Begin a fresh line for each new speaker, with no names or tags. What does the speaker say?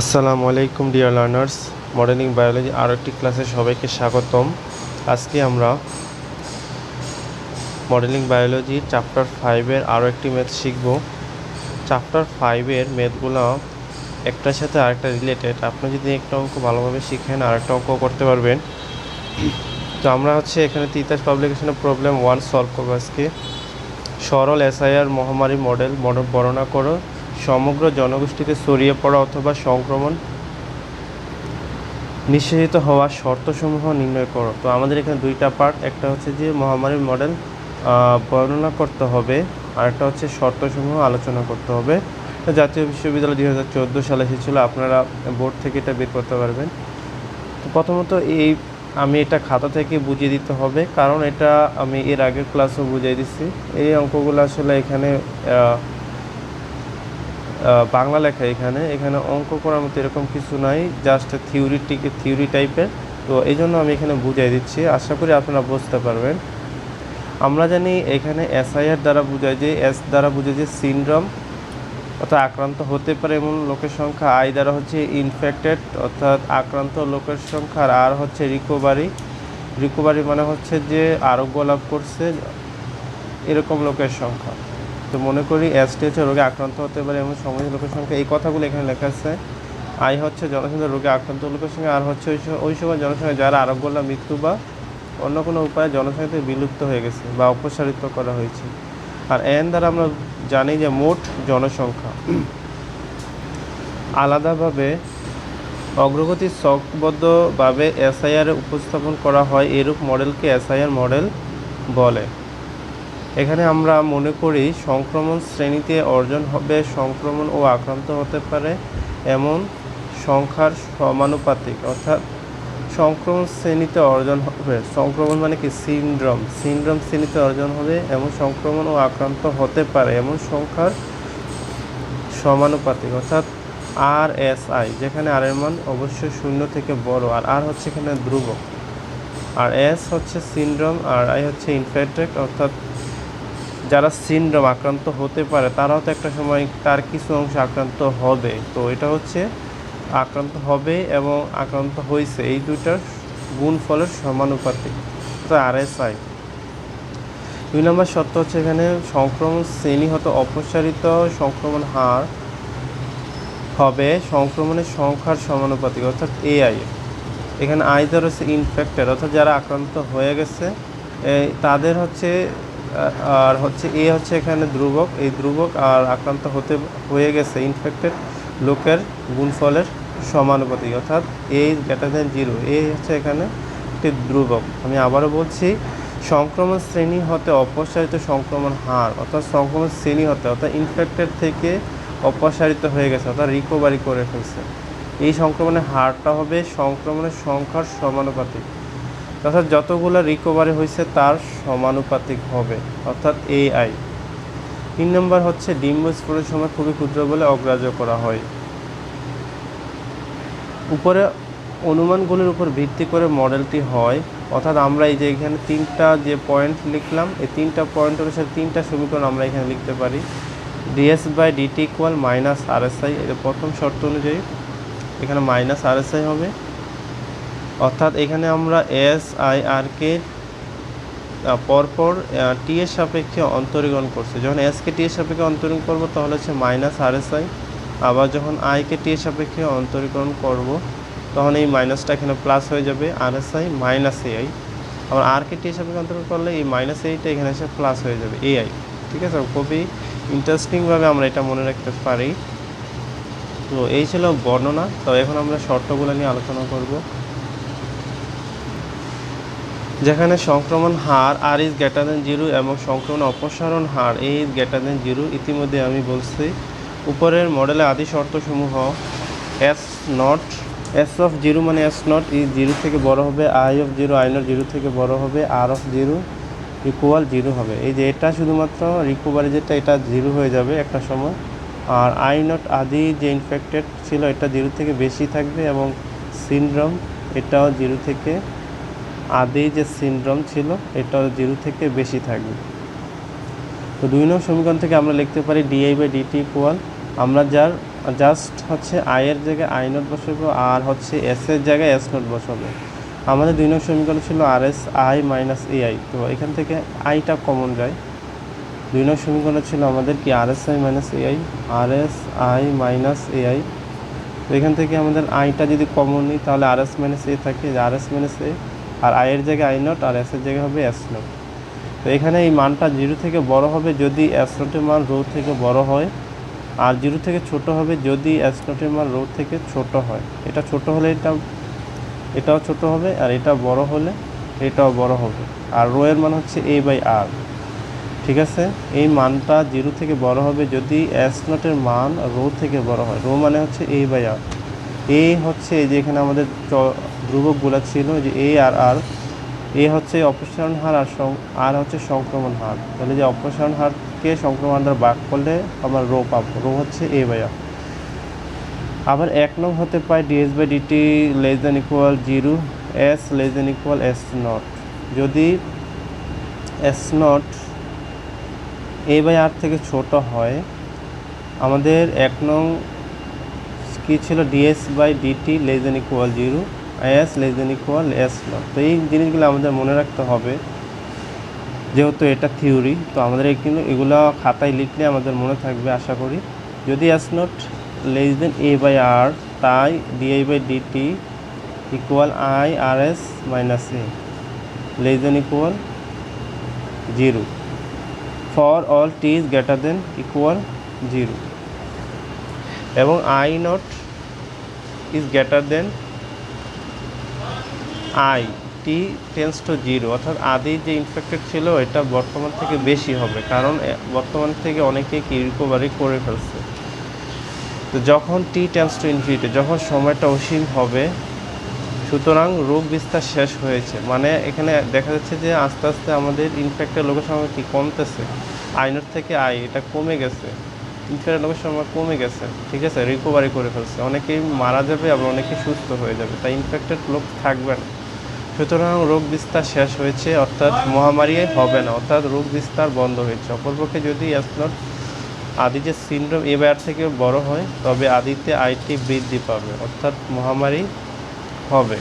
আসসালামু আলাইকুম, dear learners. Modelling biology আরও একটি ক্লাসে সবাইকে স্বাগতম। আজকে আমরা মডেলিং বায়োলজি চ্যাপ্টার ফাইভের আরও একটি ম্যাথ শিখব। চ্যাপ্টার ফাইভের ম্যাথগুলো একটার সাথে আরেকটা রিলেটেড আপনি যদি একটা অঙ্ক ভালোভাবে শিখেন, আরেকটা অঙ্ক করতে পারবেন। তো আমরা হচ্ছে এখানে তিতাস পাবলিকেশনের প্রবলেম ওয়ান সলভ করব আজকে। সরল এসআইআর মহামারী মডেল মডেল বর্ণনা করো। সমগ্র জনগোষ্ঠীতে ছড়িয়ে পড়া অথবা সংক্রমণ নিষেধিত হওয়ার শর্তসমূহ নির্ণয় করো। তো আমাদের এখানে দুইটা পার্ট একটা হচ্ছে যে মহামারীর মডেল বর্ণনা করতে হবে আর একটা হচ্ছে শর্তসমূহ আলোচনা করতে হবে। জাতীয় বিশ্ববিদ্যালয় দুই হাজার চোদ্দ সালে এসেছিল, আপনারা বোর্ড থেকে এটা বের করতে পারবেন। তো প্রথমত এই, আমি এটা খাতা থেকে বুঝিয়ে দিতে হবে, কারণ এটা আমি এর আগের ক্লাসও বুঝিয়ে দিচ্ছি এই অঙ্কগুলো আসলে এখানে বাংলা লেখা এখানে। এখানে অঙ্ক করার মতো এরকম কিছু নাই জাস্ট থিওরিটিকে থিওরি টাইপের তো এই জন্য আমি এখানে বুঝিয়ে দিচ্ছি। আশা করি আপনারা বুঝতে পারবেন। আমরা জানি এখানে এসআইআর দ্বারা বোঝায় যে এস দ্বারা বোঝায় যে সিনড্রোম অর্থাৎ আক্রান্ত হতে পারে এমন লোকের সংখ্যা। আই দ্বারা হচ্ছে ইনফেক্টেড অর্থাৎ আক্রান্ত লোকের সংখ্যা। আর হচ্ছে রিকোভারি রিকোভারি মানে হচ্ছে যে আরোগ্য লাভ করছে এরকম লোকের সংখ্যা। তো মনে করি হচ্ছে রোগে আক্রান্ত হতে পারে এমন সমাজের লোকের সংখ্যা, এই কথাগুলো এখানে লেখা আছে। আই হচ্ছে জনসংখ্যা রোগে আক্রান্ত লোকের সংখ্যা আর হচ্ছে ওই সময় জনসংখ্যা যারা আরোগ্য লাভ মৃত্যু বা অন্য কোনো উপায়ে জনসংখ্যা থেকে বিলুপ্ত হয়ে গেছে বা অপসারিত করা হয়েছে। আর এন দ্বারা আমরা জানি যে মোট জনসংখ্যা আলাদাভাবে অগ্রগতি শখবদ্ধভাবে এসআইআর উপস্থাপন করা হয়, এরূপ মডেলকে এসআইআর মডেল বলে। এখানে আমরা মনে করি সংক্রমণ শ্রেণীতে অর্জন হবে, সংক্রমণ ও আক্রান্ত হতে পারে এমন সংখ্যার সমানুপাতিক। অর্থাৎ সংক্রমণ শ্রেণীতে অর্জন হবে, সংক্রমণ মানে কি? সিনড্রোম। সিনড্রোম শ্রেণীতে অর্জন হবে, এমন সংক্রমণ ও আক্রান্ত হতে পারে এমন সংখ্যার সমানুপাতিক। অর্থাৎ আর এস আই, যেখানে আর এর মান অবশ্যই শূন্য থেকে বড়, আর আর হচ্ছে এখানে ধ্রুবক। আর এস হচ্ছে সিনড্রোম, আর আই হচ্ছে ইনফেক্টেড অর্থাৎ যারা সিনড্রোম আক্রান্ত হতে পারে, তারাও তো একটা সময় তার কিছু অংশ আক্রান্ত হবে। তো এটা হচ্ছে আক্রান্ত হবে এবং আক্রান্ত হয়েছে। এই দুইটার গুণফলের সমানুপাতিক। এস আই দুই নম্বর শর্ত হচ্ছে এখানে সংক্রমণ শ্রেণি হতে অপসারিত সংক্রমণ হার হবে সংক্রমণের সংখ্যার সমানুপাতিক, অর্থাৎ এআই এখানে আই হচ্ছে ইনফেক্টেড অর্থাৎ যারা আক্রান্ত হয়ে গেছে তাদের হচ্ছে আর হচ্ছে এ হচ্ছে এখানে ধ্রুবক। এই ধ্রুবক আর আক্রান্ত হতে, হয়ে গেছে ইনফেক্টেড লোকের গুণফলের সমানুপাতিক। অর্থাৎ এ গ্রেটার দেন জিরো এ হচ্ছে এখানে একটি ধ্রুবক। আমি আবারও বলছি, সংক্রমণ শ্রেণি হতে অপসারিত সংক্রমণ হার, অর্থাৎ সংক্রমণ শ্রেণি হতে, অর্থাৎ ইনফেক্টেড থেকে অপসারিত হয়ে গেছে, অর্থাৎ রিকভারি করে ফেলছে। এই সংক্রমণের হারটা হবে সংক্রমণের সংখ্যার সমানুপাতিক। অর্থাৎ যতগুলো রিকভারি হয়েছে তার সমানুপাতিক হবে, অর্থাৎ এআই তিন নম্বর হচ্ছে ডিম্ব স্ফোরণের সময় খুবই ক্ষুদ্র বলে অগ্রাহ্য করা হয়। উপরে অনুমানগুলির উপর ভিত্তি করে মডেলটি হয়, অর্থাৎ আমরা এই যে এখানে তিনটা যে পয়েন্ট লিখলাম, এই তিনটা পয়েন্ট অনুসারে তিনটা সমীকরণ আমরা এখানে লিখতে পারি। DS by DT equal minus RSI এটা প্রথম শর্ত অনুযায়ী এখানে মাইনাস আরএসআই হবে। অর্থাৎ এখানে আমরা এস আই আর কে পরপর টি এর সাপেক্ষে অন্তরীকরণ করছে। যখন এসকে টি এর সাপেক্ষে অন্তরীকরণ করব, তাহলে হচ্ছে মাইনাস আরএসআই আবার যখন আইকে টি এর সাপেক্ষে অন্তরীকরণ করব, তখন এই মাইনাসটা এখানে প্লাস হয়ে যাবে আরএসআই মাইনাস এআই আবার আর কে টি এর সাপেক্ষে অন্তরীকরণ করলে এই মাইনাস এইটা এখানে এসে প্লাস হয়ে যাবে এআই ঠিক আছে? খুবই ইন্টারেস্টিংভাবে আমরা এটা মনে রাখতে পারি। তো এই ছিল বর্ণনা। তো এখন আমরা শর্তগুলো নিয়ে আলোচনা করব। যেখানে সংক্রমণ হার R is greater than zero এবং সংক্রমণ অপসারণ হার A is greater than zero ইতিমধ্যে আমি বলছি। উপরের মডেলে আদি শর্তসমূহ S naught S of zero মানে এস নট ই জিরো থেকে বড় হবে I of zero I naught zero থেকে বড় হবে R of zero equal zero হবে। এই যে এটা শুধুমাত্র রিকভারি যেটা, এটা জিরো হয়ে যাবে একটা সময়। আর আই নট আদি যে ইনফেক্টেড ছিল, এটা জিরো থেকে বেশি থাকবে এবং সিনড্রোম এটাও জিরো থেকে আদি যে সিনড্রোম ছিল এটাও জিরো থেকে বেশি থাকবে। তো দুই নম্বর সমীকরণ থেকে আমরা লিখতে পারি ডিআই বাই ডিটি ইকুয়াল আমরা যার জাস্ট হচ্ছে আয়ের জায়গায় আই নোট বসাবো, আর হচ্ছে এস এর জায়গায় এস নোট বসাবো। আমাদের দুই নং সমীকরণ ছিল R S I minus A I তো এখান থেকে আইটা কমন যায়। দুই নং সমীকরণ ছিল আমাদের কি R S I minus A I R S I minus A I তো এখান থেকে আমাদের আইটা যদি কমন নিই, তাহলে আর এস মাইনাস এ থাকে। আর এস মাইনাস এ আর আয়ের জায়গায় আই নোট আর এস এর জায়গায় হবে এস নোট তো এখানে এই মানটা জিরো থেকে বড় হবে যদি এস নোটের মান রো থেকে বড় হয়, আর জিরো থেকে ছোট হবে যদি এস নোটের মান রো থেকে ছোট হয়। এটা ছোট হলে এটা, এটাও ছোট হবে, আর এটা বড় হলে এটাও বড় হবে। আর রো এর মান হচ্ছে এ বাই আর ঠিক আছে? এই মানটা জিরো থেকে বড় হবে যদি এস নোটের মান রো থেকে বড় হয়। রো মানে হচ্ছে এ বাই আর এ হচ্ছে যে এখানে আমাদের ধ্রুবকগুলো ছিল যে এ আর আর এ হচ্ছে অপসারণ হার আর আর হচ্ছে সংক্রমণ হার। তাহলে যে অপসারণ হারকে সংক্রমণ হার ভাগ করলে আমরা রো পাবো। রো হচ্ছে এ বাই আর আবার এক নং হতে পায় DS by DT less than equal zero S less than equal S naught যদি S naught A by R থেকে ছোট হয়, আমাদের এক নং কী ছিল? DS by DT less than equal zero S less than equal S naught তো এই জিনিসগুলো আমাদের মনে রাখতে হবে, যেহেতু এটা থিওরি তো আমাদের এগুলো এগুলো খাতায় লিখলে আমাদের মনে থাকবে, আশা করি। যদি S naught less than A by R তাই DI by DT equal I R S minus A less than equal zero for all T is greater than equal zero এবং I naught is greater than I T tends to zero অর্থাৎ আদি যে infected ছিল, এটা বর্তমান থেকে বেশি হবে। কারণ বর্তমান থেকে অনেকে কি রিকভারি করে ফেলছে। তো যখন টি টেন্স টু ইনফিনিটি যখন সময়টা অসীম হবে, সুতরাং রোগ বিস্তার শেষ হয়েছে। মানে এখানে দেখা যাচ্ছে যে আস্তে আস্তে আমাদের ইনফেক্টেড লোকের সংখ্যা কি কমতেছে? আইনের থেকে আই এটা কমে গেছে। ইনফেক্টেড লোকের সংখ্যা কমে গেছে, ঠিক আছে? রিকভারি করে ফেলছে। অনেকেই মারা যাবে, আবার অনেকে সুস্থ হয়ে যাবে। তাই ইনফেক্টেড লোক থাকবে না। সুতরাং রোগ বিস্তার শেষ হয়েছে, অর্থাৎ মহামারী হবে না। অর্থাৎ রোগ বিস্তার বন্ধ হয়েছে। অপরপক্ষে যদি অ্যাসনট আদি যে সিন্ড্রোম এবার থেকে বড় হয়, তবে আদিতে আইটি বৃদ্ধি পাবে। অর্থাৎ মহামারী হবে।